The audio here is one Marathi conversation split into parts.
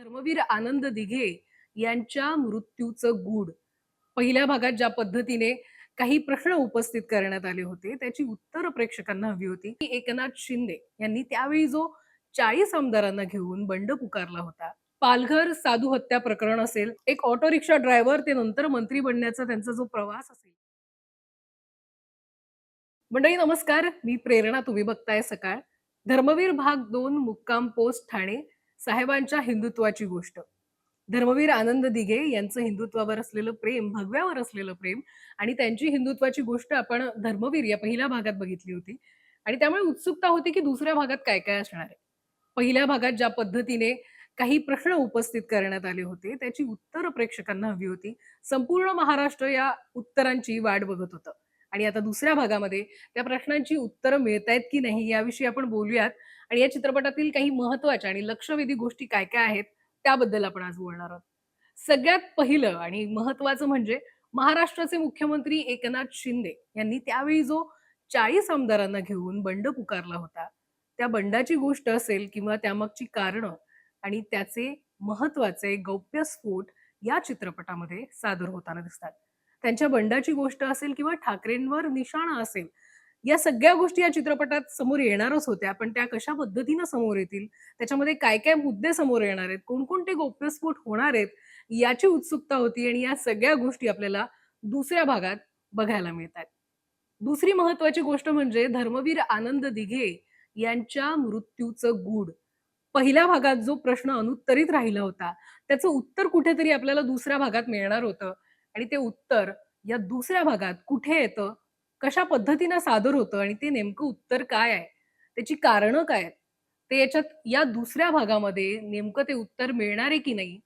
धर्मवीर आनंद दिघे यांच्या मृत्यूचं गूढ. पहिल्या भागात ज्या पद्धतीने काही प्रश्न उपस्थित करण्यात आले होते त्याची उत्तर प्रेक्षकांना हवी होती. की एकनाथ शिंदे यांनी त्यावेळी जो चाळीस आमदारांना घेऊन बंड पुकारला होता. पालघर साधू हत्या प्रकरण असेल एक ऑटो रिक्षा ड्रायव्हर ते नंतर मंत्री बनण्याचा त्यांचा जो प्रवास असेल. मंडळी नमस्कार. मी प्रेरणा तुम्ही बघताय सकाळ. धर्मवीर भाग दोन मुक्काम पोस्ट ठाणे. साहेबांच्या हिंदुत्वाची गोष्ट. धर्मवीर आनंद दिघे यांचं हिंदुत्वावर असलेलं प्रेम भगव्यावर असलेलं प्रेम आणि त्यांची हिंदुत्वाची गोष्ट आपण धर्मवीर या पहिल्या भागात बघितली होती. आणि त्यामुळे उत्सुकता होती की दुसऱ्या भागात काय काय असणार आहे. पहिल्या भागात ज्या पद्धतीने काही प्रश्न उपस्थित करण्यात आले होते त्याची उत्तर प्रेक्षकांना हवी होती. संपूर्ण महाराष्ट्र या उत्तरांची वाट बघत होतं. आणि आता दुसऱ्या भागामध्ये त्या प्रश्नांची उत्तरं मिळतायत की नाही याविषयी आपण बोलूयात. आणि या चित्रपटातील काही महत्त्वाच्या आणि लक्षवेधी गोष्टी काय काय आहेत त्याबद्दल आपण आज बोलणार आहोत. सगळ्यात पहिलं आणि महत्वाचं म्हणजे महाराष्ट्राचे मुख्यमंत्री एकनाथ शिंदे यांनी त्यावेळी जो चाळीस आमदारांना घेऊन बंड पुकारला होता त्या बंडाची गोष्ट असेल किंवा त्यामागची कारणं आणि त्याचे महत्त्वाचे गौप्यस्फोट या चित्रपटामध्ये सादर होताना दिसतात. त्यांच्या बंडाची गोष्ट असेल किंवा ठाकरेंवर निशाणा असेल या सगळ्या गोष्टी या चित्रपटात समोर येणारच होत्या. पण त्या कशा पद्धतीनं समोर येतील? त्याच्यामध्ये काय काय मुद्दे समोर येणार आहेत? कोणकोणते गोप्यस्फोट होणार आहेत? याची उत्सुकता होती आणि या सगळ्या गोष्टी आपल्याला दुसऱ्या भागात बघायला मिळतात दुसरी महत्वाची गोष्ट म्हणजे धर्मवीर आनंद दिघे यांच्या मृत्यूचं गूढ. पहिल्या भागात जो प्रश्न अनुत्तरित राहिला होता त्याचं उत्तर कुठेतरी आपल्याला दुसऱ्या भागात मिळणार होतं. आणि ते उत्तर या दुसऱ्या भागात कुठे येतं? कशा पद्धतीनं सादर होतं? आणि ते नेमकं उत्तर काय आहे? त्याची कारणं काय आहेत? ते याच्यात या दुसऱ्या भागामध्ये नेमकं ते उत्तर मिळणार आहे की नाही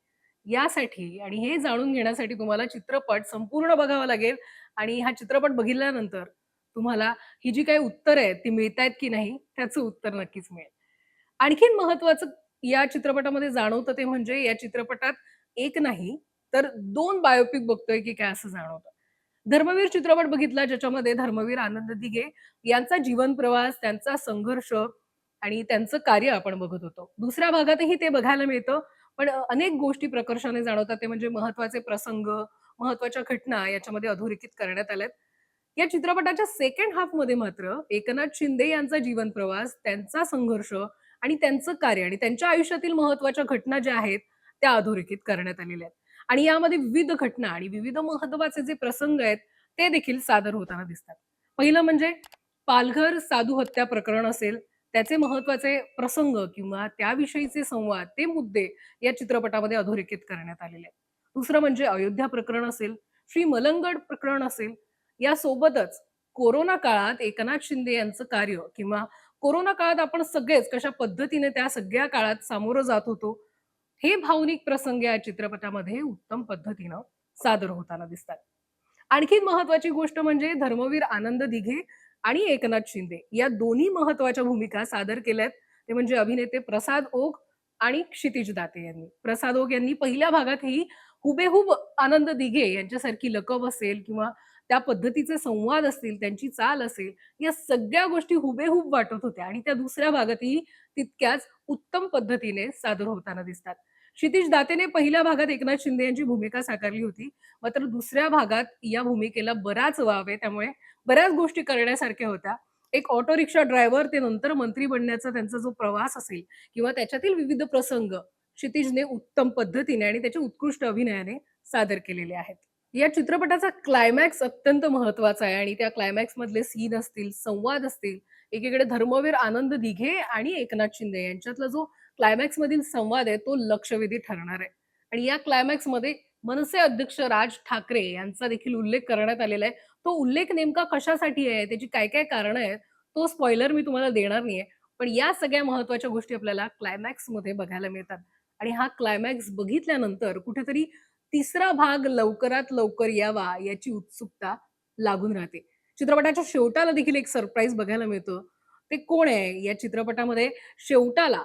यासाठी आणि हे जाणून घेण्यासाठी तुम्हाला चित्रपट संपूर्ण बघावा लागेल. आणि हा चित्रपट बघितल्यानंतर तुम्हाला ही जी काही उत्तर आहेत ती मिळतायत की नाही त्याचं उत्तर नक्कीच मिळेल. आणखीन महत्वाचं या चित्रपटामध्ये जाणवतं ते म्हणजे या चित्रपटात एक नाही तर दोन बायोपिक बघतोय की काय असं जाणवतं. धर्मवीर चित्रपट बघितला ज्याच्यामध्ये धर्मवीर आनंद दिघे यांचा जीवन प्रवास त्यांचा संघर्ष आणि त्यांचं कार्य आपण बघत होतो. दुसऱ्या भागातही ते बघायला मिळतं पण अनेक गोष्टी प्रकर्षाने जाणवतात. ते म्हणजे महत्त्वाचे प्रसंग महत्त्वाच्या घटना याच्यामध्ये अधोरेखित करण्यात आल्यात. या चित्रपटाच्या सेकंड हाफमध्ये मात्र एकनाथ शिंदे यांचा जीवन प्रवास त्यांचा संघर्ष आणि त्यांचं कार्य आणि त्यांच्या आयुष्यातील महत्त्वाच्या घटना ज्या आहेत त्या अधोरेखित करण्यात आलेल्या आहेत. आणि यामध्ये विविध घटना आणि विविध महत्त्वाचे जे प्रसंग आहेत ते देखील सादर होताना दिसतात. पहिलं म्हणजे पालघर साधू हत्या प्रकरण असेल त्याचे महत्त्वाचे प्रसंग किंवा त्याविषयीचे संवाद ते मुद्दे या चित्रपटामध्ये अधोरेखित करण्यात आलेले आहेत. दुसरं म्हणजे अयोध्या प्रकरण असेल श्री मलंगड प्रकरण असेल यासोबतच कोरोना काळात एकनाथ शिंदे यांचं कार्य किंवा कोरोना काळात आपण सगळेच कशा पद्धतीने त्या सगळ्या काळात सामोरं जात होतो हे भावनिक प्रसंग या चित्रपटामध्ये उत्तम पद्धतीनं सादर होताना दिसतात. आणखी महत्वाची गोष्ट म्हणजे धर्मवीर आनंद दिघे आणि एकनाथ शिंदे या दोन्ही महत्त्वाच्या भूमिका सादर केल्यात. ते म्हणजे अभिनेते प्रसाद ओक आणि क्षितिज दाते यांनी. प्रसाद ओक यांनी पहिल्या भागातही हुबेहूब आनंद दिघे यांच्यासारखी लकब असेल किंवा त्या पद्धतीचे संवाद असतील त्यांची चाल असेल या सगळ्या गोष्टी हुबेहूब वाटत होत्या आणि त्या दुसऱ्या भागातही तितक्याच उत्तम पद्धतीने सादर होताना दिसतात. क्षितिश दातेने पहिल्या भागात एकनाथ शिंदे यांची भूमिका साकारली होती मात्र दुसऱ्या भागात या भूमिकेला बराच वाव आहे त्यामुळे बऱ्याच गोष्टी करण्यासारख्या होत्या. एक ऑटो रिक्षा ड्रायव्हर ते नंतर मंत्री बनण्याचा त्यांचा जो प्रवास असेल किंवा त्याच्यातील विविध प्रसंग क्षितिजने उत्तम पद्धतीने आणि त्याच्या उत्कृष्ट अभिनयाने सादर केलेले आहेत. या चित्रपटाचा क्लायमॅक्स अत्यंत महत्त्वाचा आहे आणि त्या क्लायमॅक्स मधले सीन असतील संवाद असतील एकीकडे धर्मवीर आनंद दिघे आणि एकनाथ शिंदे यांच्यातला जो क्लायमॅक्स मधील संवाद आहे तो लक्षवेधी ठरणार आहे. आणि या क्लायमॅक्समध्ये मनसे अध्यक्ष राज ठाकरे यांचा देखील उल्लेख करण्यात आलेला आहे. तो उल्लेख नेमका कशासाठी आहे त्याची काय काय कारणं आहेत तो स्पॉइलर मी तुम्हाला देणार नाहीये. पण या सगळ्या महत्त्वाच्या गोष्टी आपल्याला क्लायमॅक्समध्ये बघायला मिळतात. आणि हा क्लायमॅक्स बघितल्यानंतर कुठेतरी तिसरा भाग लवकरात लवकर यावा याची उत्सुकता लागून राहते. चित्रपटाच्या शेवटाला देखील एक सरप्राईज बघायला मिळतं. ते कोण आहे? या चित्रपटामध्ये शेवटाला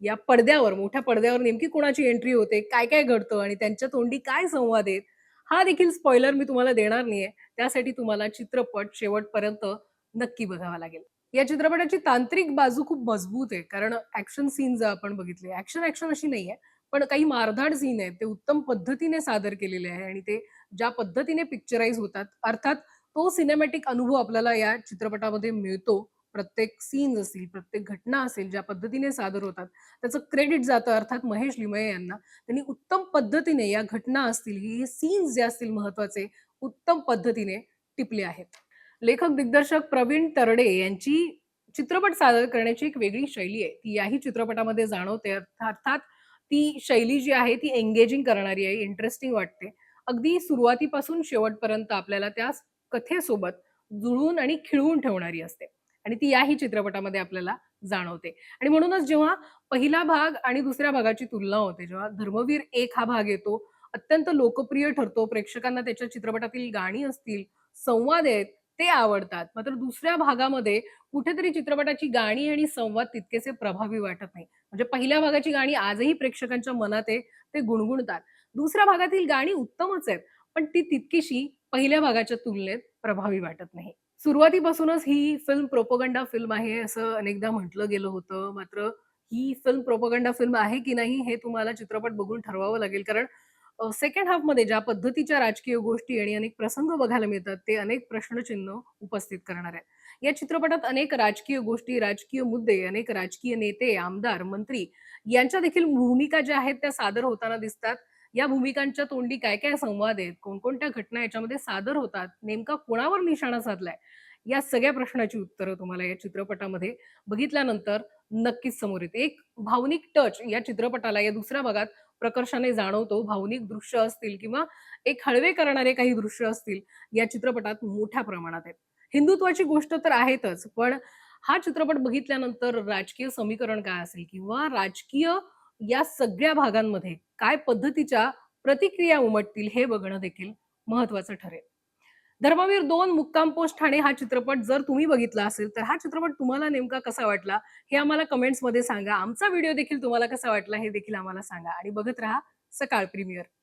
या पडद्यावर मोठ्या पडद्यावर नेमकी कोणाची एंट्री होते? काय काय घडतं? आणि त्यांच्या तोंडी काय संवाद आहेत? हा देखील स्पॉयलर मी तुम्हाला देणार नाहीये. त्यासाठी तुम्हाला चित्रपट शेवटपर्यंत नक्की बघावा लागेल. या चित्रपटाची तांत्रिक बाजू खूप मजबूत आहे. कारण ऍक्शन सीन जर आपण बघितले ऍक्शन ऍक्शन अशी नाहीये. पण काही मारधाड झीन आहेत ते उत्तम पद्धतीने सादर केलेले आहे आणि ते ज्या पद्धतीने पिक्चराईज होतात अर्थात तो सिनेमॅटिक अनुभव आपल्याला या चित्रपटामध्ये मिळतो. प्रत्येक सीन्स असतील प्रत्येक घटना असेल ज्या पद्धतीने सादर होतात त्याचं क्रेडिट जातं अर्थात महेश लिमये यांना. त्यांनी उत्तम पद्धतीने या घटना असतील ही सीन्स जे असतील महत्त्वाचे उत्तम पद्धतीने टिपले आहेत. लेखक दिग्दर्शक प्रवीण तरडे यांची चित्रपट सादर करण्याची एक वेगळी शैली आहे. ती याही चित्रपटामध्ये जाणवते अर्थात ती शैली जी आहे ती एंगेजिंग करणारी आहे इंटरेस्टिंग वाटते. अगदी सुरुवातीपासून शेवटपर्यंत आपल्याला त्या कथेसोबत जुळून आणि खिळवून ठेवणारी असते आणि ती याही चित्रपटामध्ये आपल्याला जाणवते. आणि म्हणूनच जेव्हा पहिला भाग आणि दुसऱ्या भागाची तुलना होते जेव्हा धर्मवीर एक हा भाग येतो अत्यंत लोकप्रिय ठरतो प्रेक्षकांना त्याच्या चित्रपटातील गाणी असतील संवाद आहेत ते आवडतात. मात्र दुसऱ्या भागामध्ये कुठेतरी चित्रपटाची गाणी आणि संवाद तितकेसे प्रभावी वाटत नाही. म्हणजे पहिल्या भागाची गाणी आजही प्रेक्षकांच्या मनात आहे ते गुणगुणतात. दुसऱ्या भागातील गाणी उत्तमच आहेत पण ती तितकीशी पहिल्या भागाच्या तुलनेत प्रभावी वाटत नाही. सुरुवातीपासूनच ही फिल्म प्रोपोगंडा फिल्म आहे असं अनेकदा म्हटलं गेलं होतं. मात्र ही फिल्म प्रोपोगंडा फिल्म आहे की नाही हे तुम्हाला चित्रपट बघून ठरवावं लागेल. कारण सेकंड हाफमध्ये ज्या पद्धतीच्या राजकीय गोष्टी आणि अनेक प्रसंग बघायला मिळतात ते अनेक प्रश्नचिन्ह उपस्थित करणार आहेत. या चित्रपटात अनेक राजकीय गोष्टी राजकीय मुद्दे अनेक राजकीय नेते आमदार मंत्री यांच्या देखील भूमिका ज्या आहेत त्या सादर होताना दिसतात. या भूमिकांच्या तोंडी काय काय संवाद आहेत? कोणकोणत्या घटना याच्यामध्ये सादर होतात? नेमका कोणावर निशाणा साधलाय? या सगळ्या प्रश्नाची उत्तरं तुम्हाला या चित्रपटामध्ये बघितल्यानंतर नक्कीच समोर येते. एक भावनिक टच या चित्रपटाला या दुसऱ्या भागात प्रकर्षाने जाणवतो. भावनिक दृश्य असतील किंवा एक हळवे करणारे काही दृश्य असतील या चित्रपटात मोठ्या प्रमाणात आहेत. हिंदुत्वाची गोष्ट तर आहेतच पण हा चित्रपट बघितल्यानंतर राजकीय समीकरण काय असेल किंवा राजकीय या सगळ्या भागांमध्ये काय पद्धतीच्या प्रतिक्रिया उमटतील हे बघणं देखील महत्वाचं ठरेल. धर्मवीर दोन मुक्काम पोस्ट ठाणे हा चित्रपट जर तुम्ही बघितला असेल तर हा चित्रपट तुम्हाला नेमका कसा वाटला हे आम्हाला कमेंट्समध्ये सांगा. आमचा व्हिडिओ देखील तुम्हाला कसा वाटला हे देखील आम्हाला सांगा आणि बघत राहा सकाळ प्रीमियर.